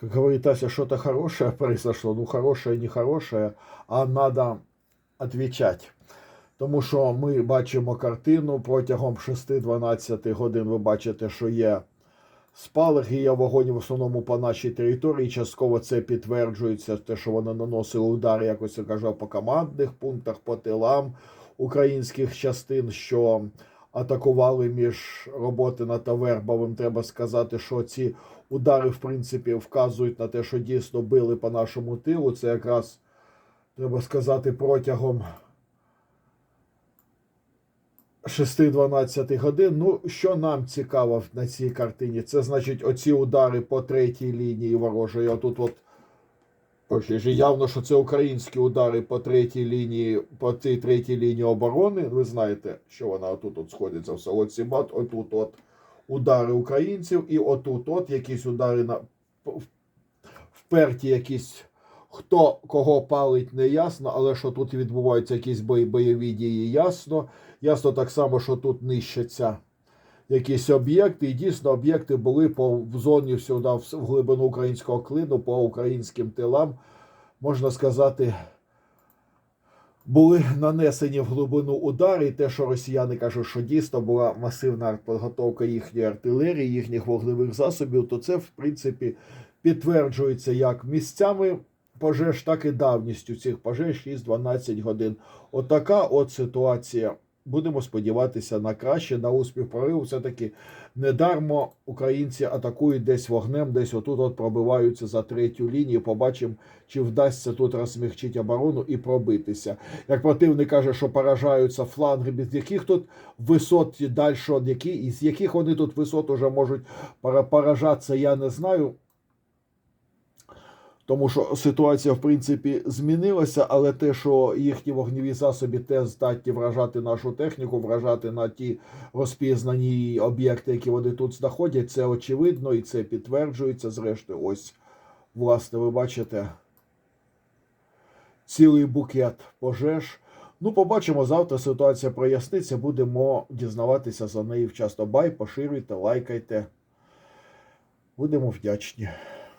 как говорится, что-то хорошее произошло, ну хорошее, не хорошее, а надо отвечать. Тому що ми бачимо картину протягом 6-12 годин. Ви бачите, що є спалах і є вогонь в основному по нашій території. Частково це підтверджується, те, що вони наносили удари, якось кажу, по командних пунктах, по тилам українських частин, що атакували між роботи та Вербовим. Треба сказати, що ці удари, в принципі, вказують на те, що дійсно били по нашому тилу. Це якраз треба сказати протягом 6-12 годин. Ну, що нам цікаво на цій картині? Це значить оці удари по третій лінії ворожої. Отут от Ось ж явно, що це українські удари по третій лінії, по цій третій лінії оборони. Ви знаєте, що вона отут от сходиться в село Сібат, отут от удари українців, і отут от якісь удари на вперті якісь. Хто кого палить, не ясно, але що тут відбуваються якісь бойові дії, ясно. Ясно так само, що тут нищаться якісь об'єкти, і дійсно об'єкти були по зоні сюди, в глибину українського клину, по українським тилам, можна сказати, були нанесені в глибину удари. І те, що росіяни кажуть, що дійсно була масивна підготовка їхньої артилерії, їхніх вогневих засобів, то це, в принципі, підтверджується як місцями пожеж, так і давністю цих пожеж 6-12 годин. Отака от ситуація. Будемо сподіватися на краще, на успіх прориву. Все-таки недармо українці атакують десь вогнем, десь отут от пробиваються за третю лінію. Побачимо, чи вдасться тут розмягчити оборону і пробитися. Як противник каже, що поражаються фланги, без яких тут висот далі, які, із яких вони тут висот уже можуть поражатися, я не знаю. Тому що ситуація, в принципі, змінилася, але те, що їхні вогневі засоби теж здатні вражати нашу техніку, вражати на ті розпізнані об'єкти, які вони тут знаходять, це очевидно і це підтверджується. Зрештою, ось, власне, ви бачите цілий букет пожеж. Ну, побачимо завтра. Ситуація проясниться. Будемо дізнаватися за неї вчасно. Бай, поширюйте, лайкайте. Будемо вдячні.